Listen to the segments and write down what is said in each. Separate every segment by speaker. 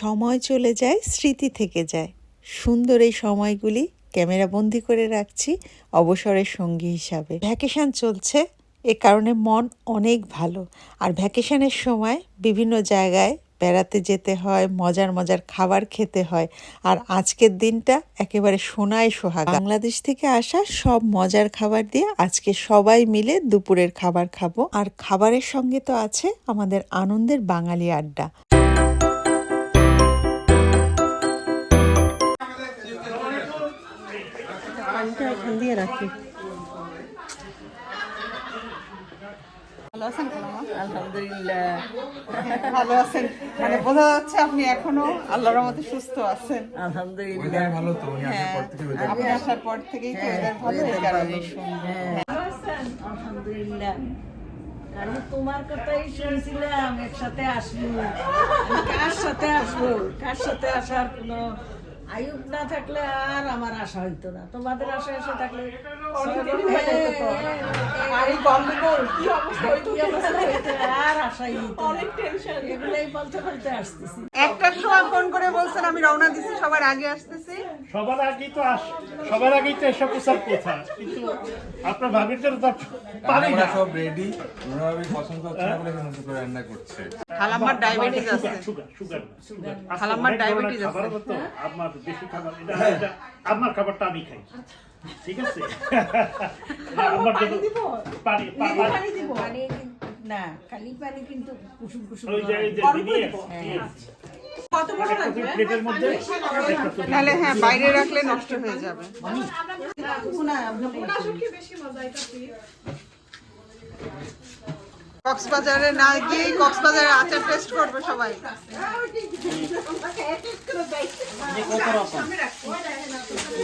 Speaker 1: সময় চলে যায়, স্মৃতি থেকে যায়। সুন্দর এই সময়গুলি ক্যামেরা বন্দি করে রাখছি অবসরের সঙ্গী হিসাবে। ভ্যাকেশন চলছে, এ কারণে মন অনেক ভালো। আর ভ্যাকেশনের সময় বিভিন্ন জায়গায় বেড়াতে যেতে হয়, মজার মজার খাবার খেতে হয়। আর আজকের দিনটা একেবারে সোনায় সোহাগা। বাংলাদেশ থেকে আসা সব মজার খাবার দিয়ে আজকে সবাই মিলে দুপুরের খাবার খাব। আর খাবারের সঙ্গে তো আছে আমাদের আনন্দের বাঙালি আড্ডা।
Speaker 2: পানিটা এখান দিয়ে রাখি। ভালো আছেন
Speaker 3: আলহামদুলিল্লাহ।
Speaker 2: ভালো আছেন। মানে বোঝা যাচ্ছে আপনি এখনও আল্লাহর রহমতে সুস্থ আছেন।
Speaker 3: আলহামদুলিল্লাহ।
Speaker 4: ভালো তো আসার পর
Speaker 2: আপনি আসার পর থেকেই তো weather ভালো কারণে।
Speaker 3: আলহামদুলিল্লাহ। আমি তোমার কথাই শুনছিলাম একসাথে আসব। আমি কার সাথে আসব? কার সাথে আসার কোনো আয়ুব না থাকলে আর আমার আশা হইতো না। তোমাদের আশা এসে থাকলে
Speaker 2: আর এই গন্ডগোল কি অবস্থা হইতো?
Speaker 3: কি অবস্থা হইতো আর আশাই বলতে বলতে আসতেছি।
Speaker 2: একটার সময় ফোন করে বলছেন আমি রওনা দিছি সবার আগে আসতেছি।
Speaker 5: সবার আগেই তো আস সবার আগেই তো এসব কথা কিন্তু আপনার ভাবির জন্য তো পারি না।
Speaker 4: সব রেডি ওনারা পছন্দ করছে না বলে নতুন করে রান্না করছে।
Speaker 2: খালাম্মার ডায়াবেটিস আছে।
Speaker 5: সুগার সুগার সুগার
Speaker 2: খালাম্মার diabetes আছে।
Speaker 5: আমার বেশি খাবার এটা এটা আমার খাবারটা আমি খাই। ঠিক আছে? না, আমার জন্য পানি পানি
Speaker 3: পানি কিন্তু- না খালি পানি কিন্তু কুসুম কুসুম
Speaker 5: ওই যে এই যে
Speaker 3: গরম।
Speaker 5: দিদি আছে, দিয়ে আছে।
Speaker 2: কত বড়
Speaker 5: একটা তুই প্লেটের মধ্যে একটা তুই-
Speaker 2: তাহলে হ্যাঁ বাইরে রাখলে নষ্ট হয়ে যাবে। কক্সবাজারে না গিয়ে কক্সবাজারে আচার টেস্ট করবে সবাই।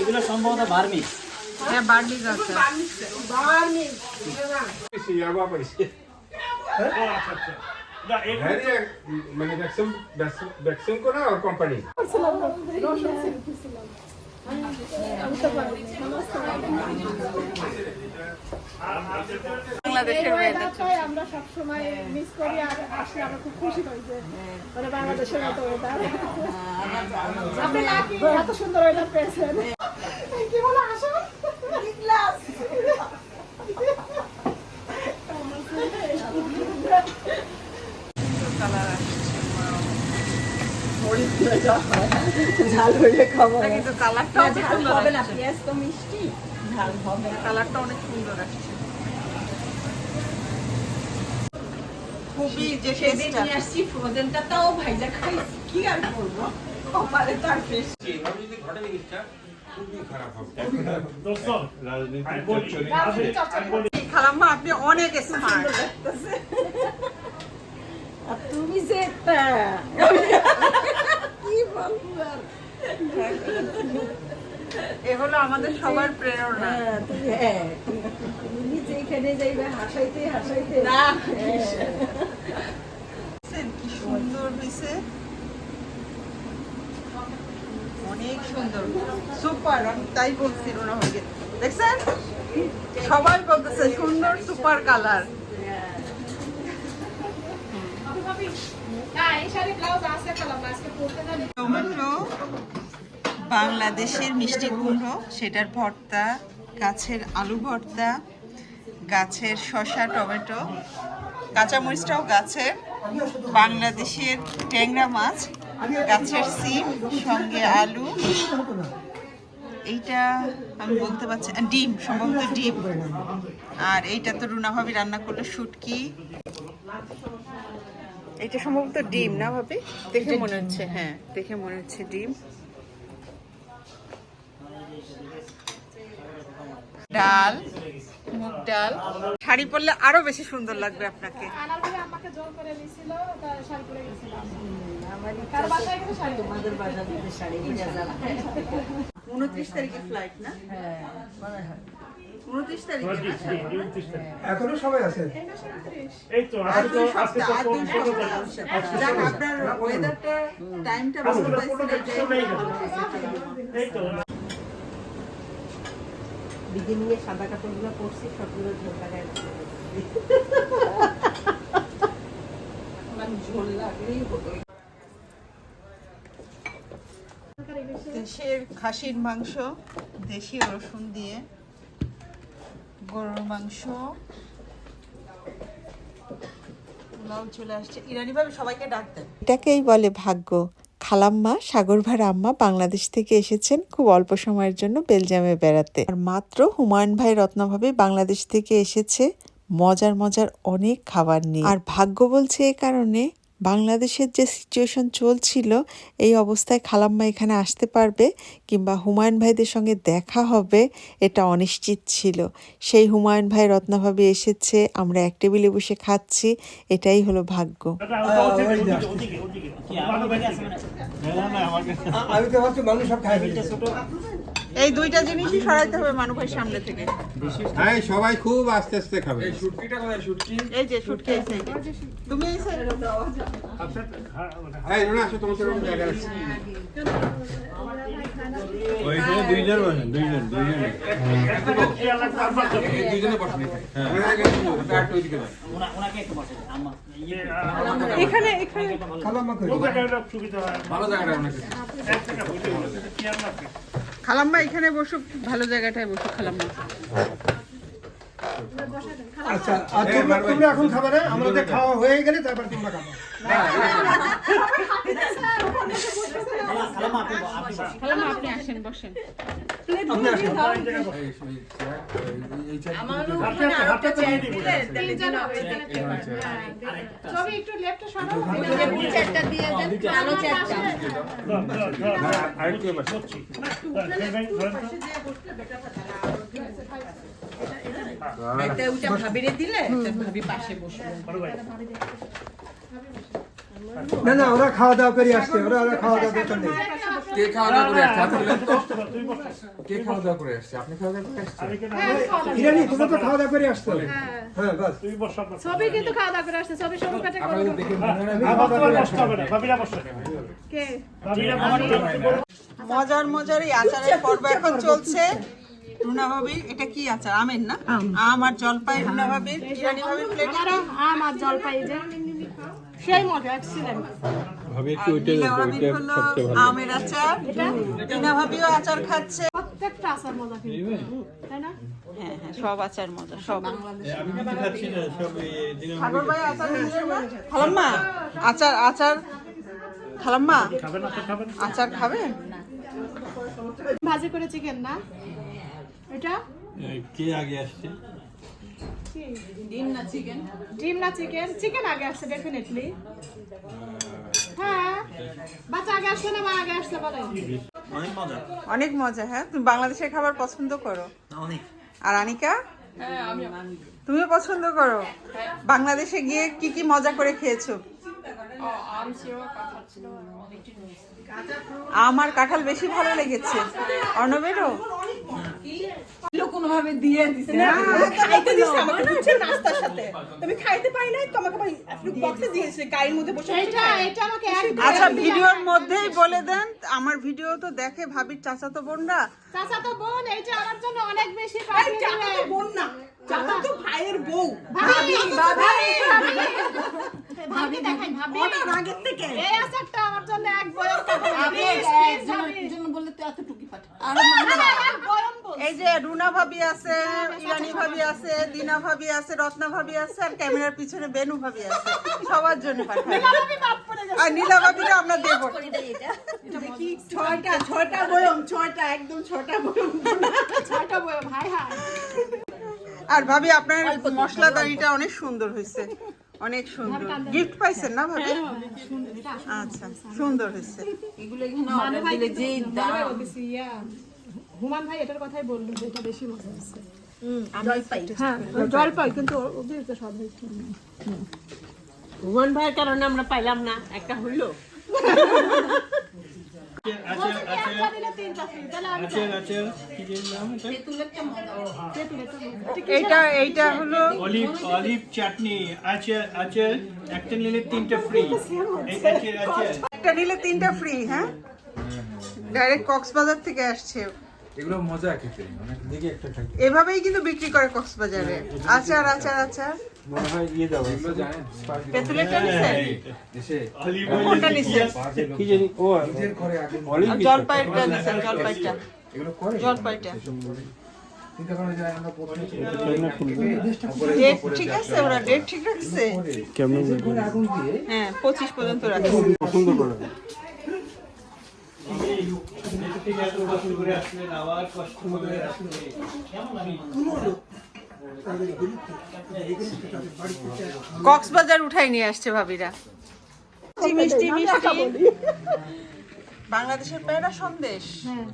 Speaker 6: এগুলো সম্ভবত
Speaker 2: হ্যাঁ আছে।
Speaker 4: মানে ভ্যাকসিন ভ্যাকসিন আর কোম্পানি
Speaker 2: বাংলাদেশের
Speaker 7: তাই আমরা সবসময় মিস করি আর আসলে আমরা খুব খুশি হই যে মানে বাংলাদেশের মতো ওয়েদার আপনি লাকি এত সুন্দর ওয়েদার পেয়েছেন। কি বলে আসো ক্লাস
Speaker 2: কিন্তু কালারটা অনেক সুন্দর
Speaker 3: হবে না। পেঁয়াজ তো মিষ্টি। ঝাল হবে
Speaker 2: কালারটা অনেক সুন্দর আসছে। খুবই যে
Speaker 3: সেদিন নিয়ে আসছি ফ্রোজেনটা তাও ভাইজা খাইছি কি আর করব কপালে তার ফেস
Speaker 5: বলি,
Speaker 2: খালাম্মা আপনি অনেক স্মার্ট
Speaker 3: তুমি যে কি বলব
Speaker 2: এ হলো আমাদের সবার প্রেরণা।
Speaker 3: হ্যাঁ, যাইবে হাসাইতে হাসাইতে।
Speaker 2: না। কি সুন্দর হয়েছে অনেক সুন্দর। সুপার আমি তাই বলছি রোনা হয়ে দেখছেন? সবাই বলতেছে সুন্দর সুপার কালার।
Speaker 7: হ্যাঁ
Speaker 2: বাংলাদেশের মিষ্টি কুমড়ো সেটার ভর্তা গাছের আলু ভর্তা গাছের শসা টমেটো কাঁচামরিচটাও গাছের বাংলাদেশের ট্যাংরা মাছ গাছের সিম সঙ্গে আলু। এইটা আমি বলতে পারছি ডিম সম্ভবত ডিম। আর এইটা তো রুনা ভাবি রান্না করল শুটকি। এটা সম্ভবত ডিম না ভাবি? দেখে মনে হচ্ছে হ্যাঁ দেখে মনে হচ্ছে ডিম। ডাল ডাল। শাড়ি পরলে আরও বেশি সুন্দর লাগবে আপনাকে। উনত্রিশ তারিখে ফ্লাইট না?
Speaker 3: হ্যাঁ মনে হয়।
Speaker 4: এখনও সবাই আছে।
Speaker 5: এই তো, আজকে তো-
Speaker 2: আপনার ওয়েদারটা টাইমটা। ভালো।
Speaker 5: এই তো,
Speaker 3: দিদি নিয়ে সাদা কাপড়গুলো পরছি সবগুলো ঝোল লাগাই
Speaker 2: ঝোল লাগলেই হলো দেশের খাসির মাংস দেশি রসুন দিয়ে গরুর মাংস। পোলাও চলে আসছে। ইরানি ভাবে সবাইকে ডাক দেন
Speaker 1: এটাকেই বলে ভাগ্য। খালাম্মা, সাগরভার আম্মা বাংলাদেশ থেকে এসেছেন খুব অল্প সময়ের জন্য বেলজিয়ামে বেড়াতে। আর মাত্র হুমায়ুন ভাই রত্নভাবে বাংলাদেশ থেকে এসেছে। মজার মজার অনেক খাবার নিয়ে। আর ভাগ্য বলছে এ কারণে বাংলাদেশের যে সিচুয়েশন চলছিল এই অবস্থায় খালাম্মা এখানে আসতে পারবে কিংবা হুমায়ুন ভাইদের সঙ্গে দেখা হবে এটা অনিশ্চিত ছিল। সেই হুমায়ুন ভাই রত্নভাবে এসেছে আমরা এক টেবিলে বসে খাচ্ছি এটাই হলো ভাগ্য।
Speaker 6: আছে মানে।
Speaker 8: আমি তো মানুষ সব খাই
Speaker 2: এই দুইটা জিনিসই সরাইতে হবে মানুষ ভাই সামনে থেকে।
Speaker 4: হ্যাঁ সবাই খুব আস্তে আস্তে খাবে।
Speaker 8: এই শুটকিটা কোথায়? শুটকি?
Speaker 2: এই যে শুটকি এই সাইডে তুমি এই সাইডে
Speaker 5: আচ্ছা, হ্যাঁ,
Speaker 4: এই রুনা আসো তোমার সেরকম জায়গা আছে
Speaker 9: ওইখানে দুইজন বসেন দুইজন দুইজনে।
Speaker 8: দুইজনে বসেন ওইদিকে
Speaker 6: ওনাকে একটু বসে আমার ইয়ে
Speaker 2: এখানে এখানে।
Speaker 5: ওই জায়গাটা সুবিধা হয়।
Speaker 8: ভালো জায়গাটা ওনাকে
Speaker 2: খালাম্মা এখানে বসুক ভালো জায়গাটায় বসুক খালাম্মা।
Speaker 10: আচ্ছা আর তোমরা তোমরা এখন খাবে না আমাদের খাওয়া হয়ে গেলে তারপর তোমরা খাবে
Speaker 6: খালা
Speaker 5: ধরেন তো।
Speaker 2: ভাবিরে দিলে ভাবি পাশে বসবো
Speaker 10: না না ওরা খাওয়া দাওয়া করে আসছে ওরা ওরা খাওয়া দাওয়া নেই
Speaker 8: কে খাওয়া দাওয়া করে আসছে। কে খাওয়া দাওয়া করে আসছে? আপনি খাওয়া দাওয়া করে আসছেন?
Speaker 10: ইরানি তোমরা তো খাওয়া দাওয়া করে আসছো। হ্যাঁ বাস।
Speaker 5: তুই বস, সব
Speaker 7: কিন্তু খাওয়া দাওয়া করে আসছে ছবি সব কাটে
Speaker 8: আপনাদের দেখে মনে হয় না
Speaker 5: আমার তোমার বসতে হবে না, ভাবিরা বসো।
Speaker 7: কে?
Speaker 5: ভাবিরা
Speaker 2: মজার মজার এই আচারের পর্ব এখন চলছে। রুনা ভাবির এটা কি আচার? আমের না? আম। আর জলপাই রুনা ভাবির ইরানি ভাবির প্লেট
Speaker 7: আমারও আম আর জলপাই যে সেই মজা এক্সিলেন্ট
Speaker 9: ভাবি একটু ওইটা দেখো, ওইটা সবচেয়ে ভালো
Speaker 2: আমের আচার। টিনা ভাবিও আচার খাচ্ছে।
Speaker 7: প্রত্যেকটা আসার মজা কিন্তু তাই না?
Speaker 2: হ্যাঁ হ্যাঁ সব আচার মজা সব।
Speaker 9: আমি কিছু খাচ্ছি না সব এই
Speaker 2: ভাই আচার খালাম্মা আচার আচার। খালাম্মা। আচার খাবেন
Speaker 7: ভাজি করে চিকেন না? এটা?
Speaker 9: কে আগে আসছে?
Speaker 7: ডিম না চিকেন? চিকেন? আগে আসছে ডেফিনেটলি হ্যাঁ। বাচ্চা আগে আসছে না মা আগে আসছে বলে।
Speaker 6: অনেক মজা।
Speaker 2: অনেক মজা হ্যাঁ? তুমি বাংলাদেশের খাবার পছন্দ করো?
Speaker 6: অনেক।
Speaker 2: আর আনিকা? তুমিও পছন্দ করো? বাংলাদেশে গিয়ে কি কি মজা করে খেয়েছো? আমার কাঁঠাল বেশি ভালো লেগেছে। অর্ণবেরও?
Speaker 3: কোনোভাবে দিয়ে দিছে
Speaker 2: খাইতে দিছে আমাকে বুঝছেন নাস্তার সাথে। তুমি খাইতে পাই নাই তো আমাকে ভাই বক্সে দিয়েছে গায়ের মধ্যে বসে
Speaker 7: এটা এটা আমাকে এক
Speaker 2: আচ্ছা ভিডিওর মধ্যেই বলে দেন আমার ভিডিও তো দেখে ভাবির চাচাতো বোনরা।
Speaker 7: চাচা তো বোন এইটা আমার জন্য অনেক বেশি পাঠিয়ে দিবে
Speaker 2: বোন না চাচা তো ভাইয়ের বউ।
Speaker 7: ভাবি ভাবি ভাবি দেখাই ভাবি।
Speaker 2: আগের থেকে।
Speaker 7: এই আচারটা আমার জন্য এক বয়ম প্লিজ প্লিজ
Speaker 3: বললে তো এতটুকু পাঠা
Speaker 7: বল
Speaker 2: এই যে রুনা ভাবি আছে ইরানি ভাবি আছে দিনা ভাবি আছে রত্না ভাবি আছে আর ক্যামেরার পিছনে বেনু ভাবি আছে। সবার জন্য পাঠাই আর নীলা ভাবিকে আমরা দেব।
Speaker 3: ছয়টা ছয়টা বয়ম ছয়টা একদম ছয়টা বয়ম।
Speaker 7: ছয়টা বয়ম হাই হাই।
Speaker 2: আর ভাবি আপনার মশলাদারিটা অনেক সুন্দর হয়েছে। অনেক সুন্দর। গিফট পাইছেন না ভাবি? আচ্ছা সুন্দর হয়েছে।
Speaker 3: এগুলো এখানে অর্ডার দিলে যে দাম।
Speaker 7: হুমান ভাই এটার কথাই বলল যে এটা বেশি মজা হচ্ছে।
Speaker 3: জলপাই
Speaker 7: হ্যাঁ কিন্তু ওদের তো হয়েছে।
Speaker 3: হুমান ভাইয়ের কারণে আমরা পাইলাম না একটা হইল
Speaker 9: আছে আছে
Speaker 7: একটা দিলে তিনটা free, তাহলে আমি
Speaker 9: আছে আছে কি যে নাম এটা?
Speaker 2: এইটা হলো
Speaker 9: অলিভ অলিভ চাটনি। আছে আছে একটা নিলে তিনটা ফ্রি আছে আছে
Speaker 2: একটা নিলে তিনটা ফ্রি হ্যাঁ? ডাইরেক্ট কক্সবাজার থেকে আসছে।
Speaker 8: এগুলো মজা খেতে মানে দিকে একটা খাই
Speaker 2: এভাবেই কিন্তু বিক্রি করে কক্সবাজারে। আচার আচার আচার।
Speaker 10: মনে হয় ইয়ে দাও
Speaker 8: এগুলো জানেন
Speaker 2: তেঁতুলেরটা নিছেন
Speaker 8: এসে
Speaker 2: কোনটা নিছেন?
Speaker 10: কি জানি ও
Speaker 8: নিজের ঘরে আগে
Speaker 2: জলপাইটা নিছেন জলপাইটা।
Speaker 8: এগুলো করে
Speaker 2: জলপাইটা।
Speaker 8: করা
Speaker 2: ঠিক আছে ওরা ডেট ঠিক রাখছে।
Speaker 8: ঘরে আগুন দিয়ে
Speaker 2: হ্যাঁ পঁচিশ পর্যন্ত রাখছে।
Speaker 10: পছন্দ করে
Speaker 9: থেকে এত বছর করে আসলেন আবার কষ্ট করে আসলেন
Speaker 2: কক্সবাজার উঠাই নিয়ে আসছে ভাবিরা। মিষ্টি মিষ্টি। বাংলাদেশের পেয়ারা সন্দেশ।
Speaker 7: হ্যাঁ।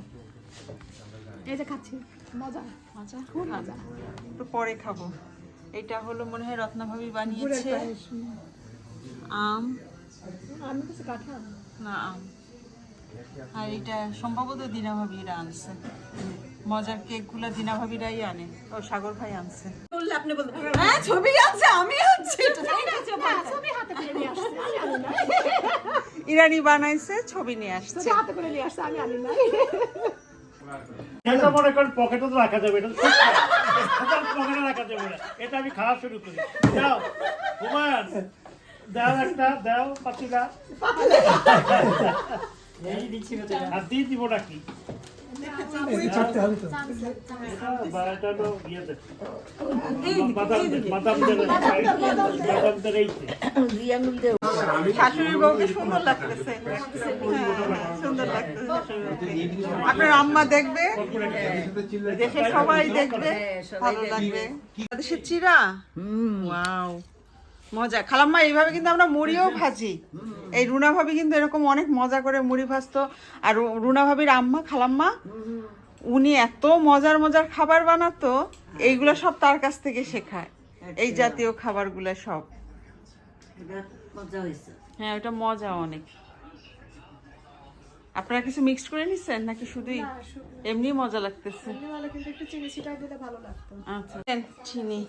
Speaker 7: এই যে খাচ্ছি। মজা। মজা? খুব মজা।
Speaker 2: একটু পরে খাব। এটা হলো মনে হয় রত্না ভাবি বানিয়েছে আম।
Speaker 7: আমি কিছু কাঁঠাল।
Speaker 2: না আম। আর এটা সম্ভবত দিনা ভাবিরা আনছে। মজার কেকগুলা দিনা ভাবিরাই আনে। ও সাগর ভাই আনছে। বললে আপনি বলতে হ্যাঁ ছবি আছে আমি আনছি।
Speaker 7: ছবি হাতে করে নিয়ে আসছে আমি আনি না
Speaker 2: ইরানি বানাইছে ছবি নিয়ে আসছে।
Speaker 7: হাতে করে নিয়ে আসছে আমি আনি না
Speaker 5: এটা মনে করেন পকেটে তো রাখা যাবে এটা পকেটে রাখা যাবে। না এটা আমি খাওয়া শুরু করি। দাও হুমায়ুন দাও একটা দাও পাতিলা।
Speaker 10: তো
Speaker 2: শাশুড়ির বউকে সুন্দর লাগতেছে হ্যাঁ, সুন্দর লাগতেছে আপনার আম্মা দেখবে। দেশের সবাই দেখবে। ভালো লাগবে চিরা? ওয়াও। মজা। খালাম্মা এইভাবে কিন্তু আমরা মুড়িও ভাজি। এই রুনা ভাবি কিন্তু এরকম অনেক মজা করে মুড়ি ভাজতো। আর রুনা ভাবির আম্মা খালাম্মা উনি এত মজার মজার খাবার বানাতো এইগুলো সব তার কাছ থেকে শেখায়। এই জাতীয় খাবারগুলো সব। হ্যাঁ ওটা মজা অনেক। আপনারা কিছু মিক্স করে নিচ্ছেন নাকি শুধুই এমনি মজা লাগতেছে?
Speaker 7: ভালো কিন্তু একটু চিনি ছিটাই দিলে ভালো লাগতো।
Speaker 2: আচ্ছা। চিনি।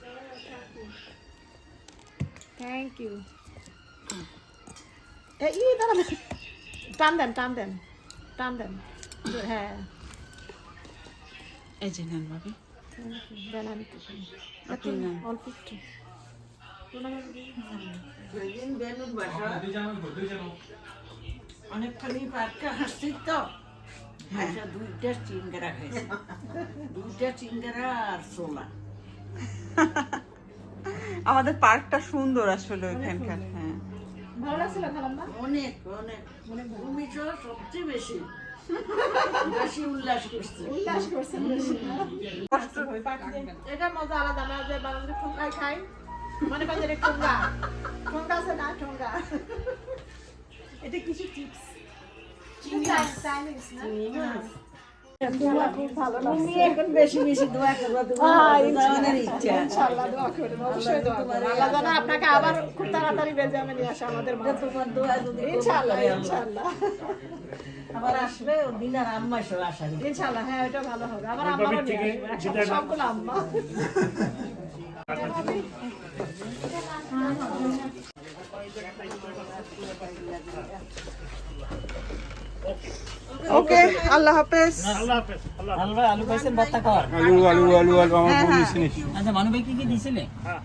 Speaker 7: থ্যাংক ইউ এই দাঁড়ান টান দেন টান দেন টান দেন হ্যাঁ
Speaker 2: এই যে নেন ভাবি
Speaker 7: দেন আমি অল্প একটু
Speaker 3: অনেকখানি পার্কে হাসছি তো। আচ্ছা দুইটা চিংড়া খাইছি। দুইটা চিংড়া আর সোলা
Speaker 2: আমাদের পার্কটা সুন্দর আসলে ওইখানকার হ্যাঁ।
Speaker 7: ভালো লাগছিল খালাম্মা
Speaker 3: অনেক অনেক। তো সবচেয়ে বেশি। বেশি উল্লাস করছে।
Speaker 7: উল্লাস করছেন বেশি। এটা মজা আলাদা না যে বাংলাদেশে ঠোঙ্গাই খাই মনে ঠোঙ্গা ঠোঙ্গা আছে না ঠোঙ্গা এটা কিছু টিপস চাইনিজ না?
Speaker 3: তুমি এখন বেশি বেশি দোয়া করবা তোমার ইচ্ছা
Speaker 7: ইনশাআল্লাহ দোয়া করবেন অবশ্যই দোয়া করবেন আল্লাহ যেন আপনাকে আবার খুব তাড়াতাড়ি বেলজিয়ামে নিয়ে আসে আমাদের
Speaker 3: তোমার দোয়া যদি
Speaker 7: ইনশাআল্লাহ ইনশাআল্লাহ
Speaker 3: আবার আসবে দিন আর আম্মা সব আসারি
Speaker 7: ইনশাআল্লাহ হ্যাঁ ওটা ভালো হবে আবার আম্মা নিয়ে আসবে সবগুলো আম্মা
Speaker 2: ওকে আল্লাহ হাফেজ।
Speaker 5: আল্লাহ হাফেজ আল্লাহ হাফেজ।
Speaker 6: আলু আলু পাইছেন ভর্তা খাওয়ার
Speaker 10: আলু আলু আলু আলু আমার
Speaker 2: হ্যাঁ,
Speaker 10: বউ
Speaker 2: হ্যাঁ।
Speaker 6: আচ্ছা মানু ভাই কি কি দিছিলে?
Speaker 5: হ্যাঁ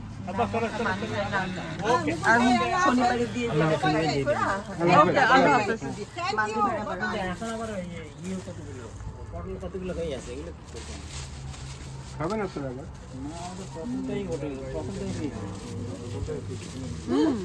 Speaker 5: আল্লাহ